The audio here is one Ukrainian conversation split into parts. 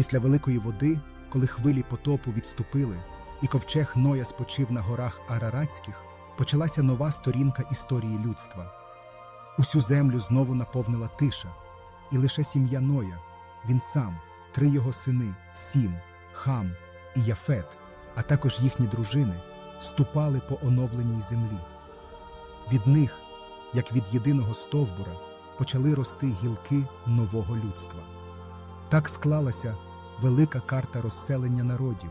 Після великої води, коли хвилі потопу відступили, і ковчег Ноя спочив на горах Араратських, почалася нова сторінка історії людства. Усю землю знову наповнила тиша, і лише сім'я Ноя, він сам, три його сини Сім, Хам і Яфет, а також їхні дружини, ступали по оновленій землі. Від них, як від єдиного стовбура, почали рости гілки нового людства. Так склалася велика карта розселення народів,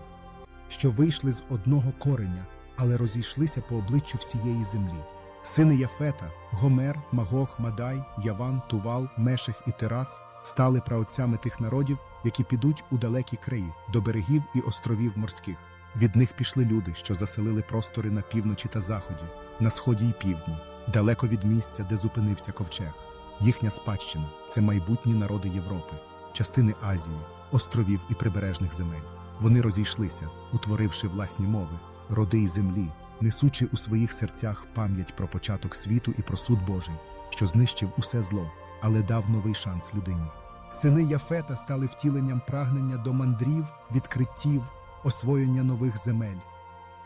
що вийшли з одного кореня, але розійшлися по обличчю всієї землі. Сини Яфета, Гомер, Магог, Мадай, Яван, Тувал, Мешех і Терас стали праотцями тих народів, які підуть у далекі краї, до берегів і островів морських. Від них пішли люди, що заселили простори на півночі та заході, на сході і півдні, далеко від місця, де зупинився ковчег. Їхня спадщина це майбутні народи Європи, частини Азії, островів і прибережних земель. Вони розійшлися, утворивши власні мови, роди й землі, несучи у своїх серцях пам'ять про початок світу і про суд Божий, що знищив усе зло, але дав новий шанс людині. Сини Яфета стали втіленням прагнення до мандрів, відкриттів, освоєння нових земель.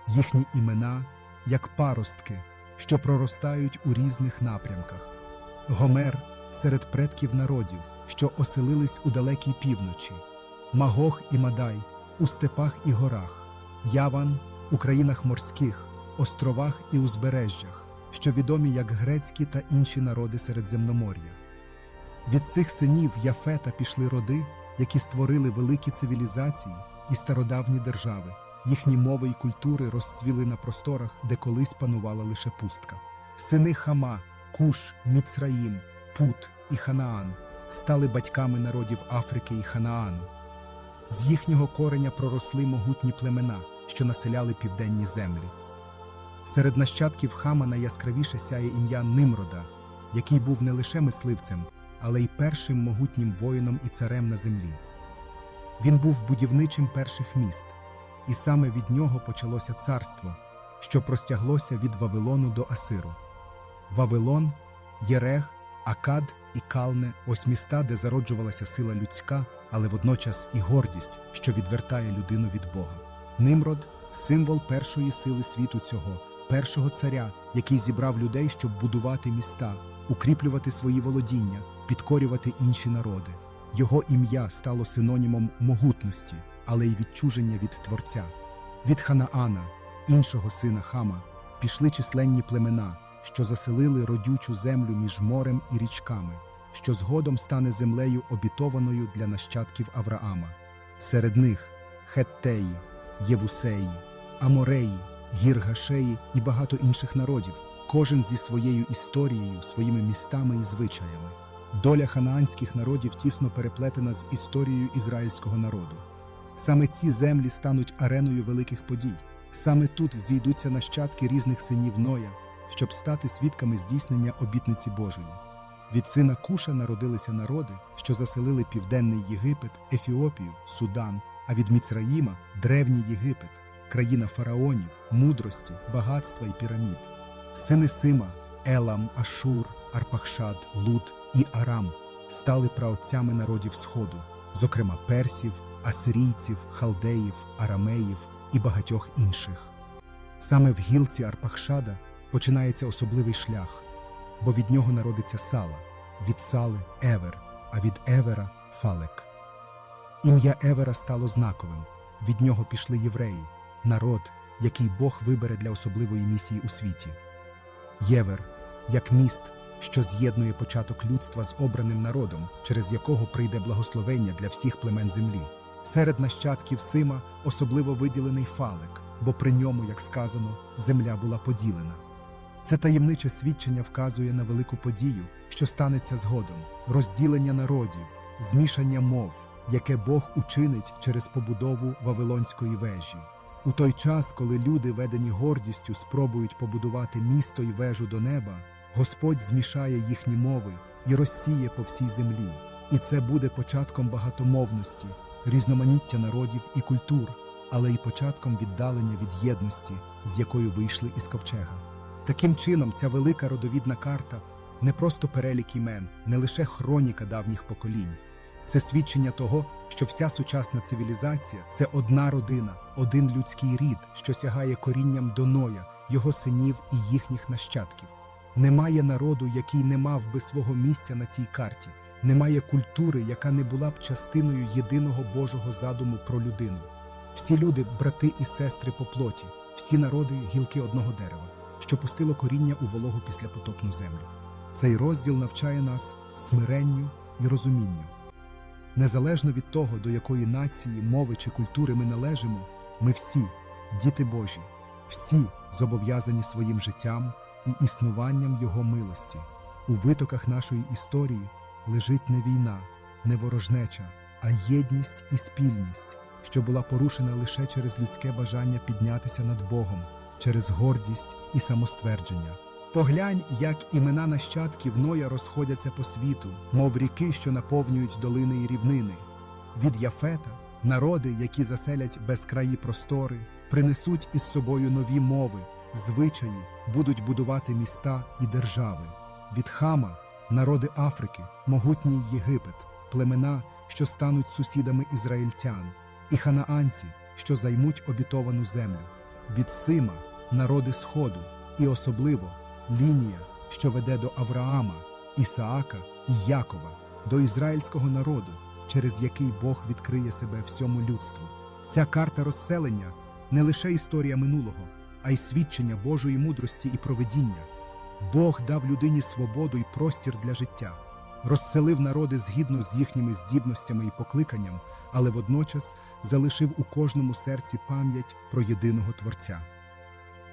Їхні імена як паростки, що проростають у різних напрямках. Гомер серед предків народів, що оселились у далекій півночі, Магог і Мадай у степах і горах, Яван у країнах морських, островах і узбережжях, що відомі як грецькі та інші народи Середземномор'я. Від цих синів Яфета пішли роди, які створили великі цивілізації і стародавні держави. Їхні мови і культури розцвіли на просторах, де колись панувала лише пустка. Сини Хама, Куш, Міцраїм, Пут і Ханаан стали батьками народів Африки і Ханаану. З їхнього кореня проросли могутні племена, що населяли південні землі. Серед нащадків Хама найяскравіше сяє ім'я Nimрода, який був не лише мисливцем, але й першим могутнім воїном і царем на землі. Він був будівничим перших міст, і саме від нього почалося царство, що простяглося від Вавилону до Асиру. Вавилон, Єрех, Акад і Калне ось міста, де зароджувалася сила людська, але водночас і гордість, що відвертає людину від Бога. Nimrod – символ першої сили світу цього, першого царя, який зібрав людей, щоб будувати міста, укріплювати свої володіння, підкорювати інші народи. Його ім'я стало синонімом могутності, але й відчуження від Творця. Від Ханаана, іншого сина Хама, пішли численні племена, що заселили родючу землю між морем і річками, що згодом стане землею обітованою для нащадків Авраама. Серед них Хеттеї, Євусеї, Амореї, Гіргашеї і багато інших народів, кожен зі своєю історією, своїми містами і звичаями. Доля ханаанських народів тісно переплетена з історією ізраїльського народу. Саме ці землі стануть ареною великих подій. Саме тут зійдуться нащадки різних синів Ноя, щоб стати свідками здійснення обітниці Божої. Від сина Куша народилися народи, що заселили південний Єгипет, Ефіопію, Судан, а від Міцраїма древній Єгипет, країна фараонів, мудрості, багатства і пірамід. Сини Сима, Елам, Ашур, Арпахшад, Лут і Арам стали праотцями народів Сходу, зокрема персів, асирійців, халдеїв, арамеїв і багатьох інших. Саме в гілці Арпахшада починається особливий шлях, бо від нього народиться сала, від сали Евер, а від Евера Фалек. Ім'я Евера стало знаковим. Від нього пішли євреї, народ, який Бог вибере для особливої місії у світі. Євер як міст, що з'єднує початок людства з обраним народом, через якого прийде благословення для всіх племен землі. Серед нащадків Сима особливо виділений фалек, бо при ньому, як сказано, земля була поділена. Це таємниче свідчення вказує на велику подію, що станеться згодом розділення народів, змішання мов, яке Бог учинить через побудову Вавилонської вежі. У той час, коли люди, ведені гордістю, спробують побудувати місто й вежу до неба, Господь змішає їхні мови і розсіє по всій землі. І це буде початком багатомовності, різноманіття народів і культур, але й початком віддалення від єдності, з якою вийшли із ковчега. Таким чином, ця велика родовідна карта не просто перелік імен, не лише хроніка давніх поколінь. Це свідчення того, що вся сучасна цивілізація це одна родина, один людський рід, що сягає корінням до Ноя, його синів і їхніх нащадків. Немає народу, який не мав би свого місця на цій карті, немає культури, яка не була б частиною єдиного Божого задуму про людину. Всі люди брати і сестри по плоті, всі народи гілки одного дерева, що пустило коріння у вологу післяпотопну землю. Цей розділ навчає нас смиренню і розумінню. Незалежно від того, до якої нації, мови чи культури ми належимо, ми всі діти Божі, всі зобов'язані своїм життям і існуванням Його милості. У витоках нашої історії лежить не війна, не ворожнеча, а єдність і спільність, що була порушена лише через людське бажання піднятися над Богом, через гордість і самоствердження. Поглянь, як імена нащадків Ноя розходяться по світу, мов ріки, що наповнюють долини і рівнини. Від Яфета народи, які заселять безкраї простори, принесуть із собою нові мови, звичаї, будуть будувати міста і держави. Від Хама народи Африки, могутній Єгипет, племена, що стануть сусідами ізраїльтян, і ханаанці, що займуть обітовану землю. Від Сима народи Сходу, і особливо лінія, що веде до Авраама, Ісаака і Якова, до ізраїльського народу, через який Бог відкриє себе всьому людству. Ця карта розселення не лише історія минулого, а й свідчення Божої мудрості і проведіння. Бог дав людині свободу і простір для життя, розселив народи згідно з їхніми здібностями і покликанням, але водночас залишив у кожному серці пам'ять про єдиного Творця.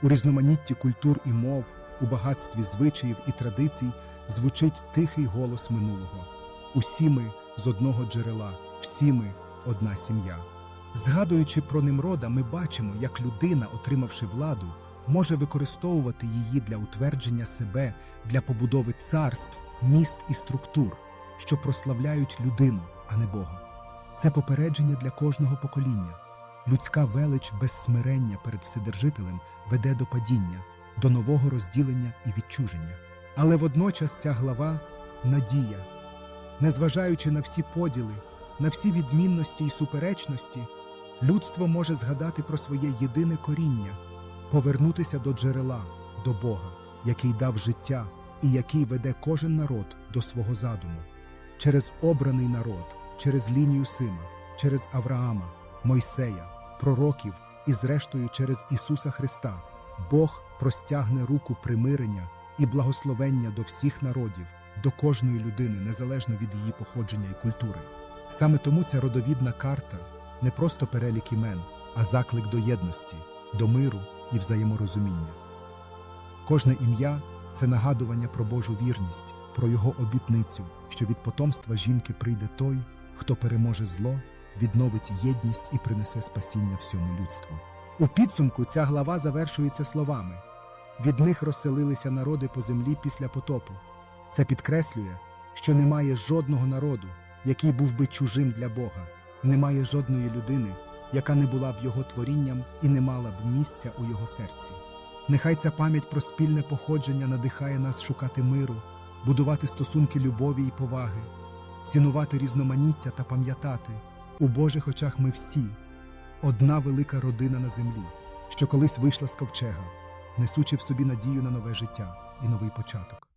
У різноманітті культур і мов, у багатстві звичаїв і традицій звучить тихий голос минулого. Усі ми з одного джерела, всі ми одна сім'я. Згадуючи про Немрода, ми бачимо, як людина, отримавши владу, може використовувати її для утвердження себе, для побудови царств, міст і структур, що прославляють людину, а не Бога. Це попередження для кожного покоління. Людська велич без смирення перед Вседержителем веде до падіння, до нового розділення і відчуження. Але водночас ця глава надія. Незважаючи на всі поділи, на всі відмінності і суперечності, людство може згадати про своє єдине коріння, повернутися до джерела, до Бога, який дав життя і який веде кожен народ до свого задуму. Через обраний народ, через лінію Сима, через Авраама, Мойсея, пророків і, зрештою, через Ісуса Христа, Бог простягне руку примирення і благословення до всіх народів, до кожної людини, незалежно від її походження і культури. Саме тому ця родовідна карта не просто перелік імен, а заклик до єдності, до миру і взаєморозуміння. Кожне ім'я це нагадування про Божу вірність, про його обітницю, що від потомства жінки прийде той, хто переможе зло, відновить єдність і принесе спасіння всьому людству. У підсумку ця глава завершується словами: від них розселилися народи по землі після потопу. Це підкреслює, що немає жодного народу, який був би чужим для Бога, немає жодної людини, яка не була б його творінням і не мала б місця у його серці. Нехай ця пам'ять про спільне походження надихає нас шукати миру, будувати стосунки любові і поваги, цінувати різноманіття та пам'ятати, у Божих очах ми всі одна велика родина на землі, що колись вийшла з ковчега, несучи в собі надію на нове життя і новий початок.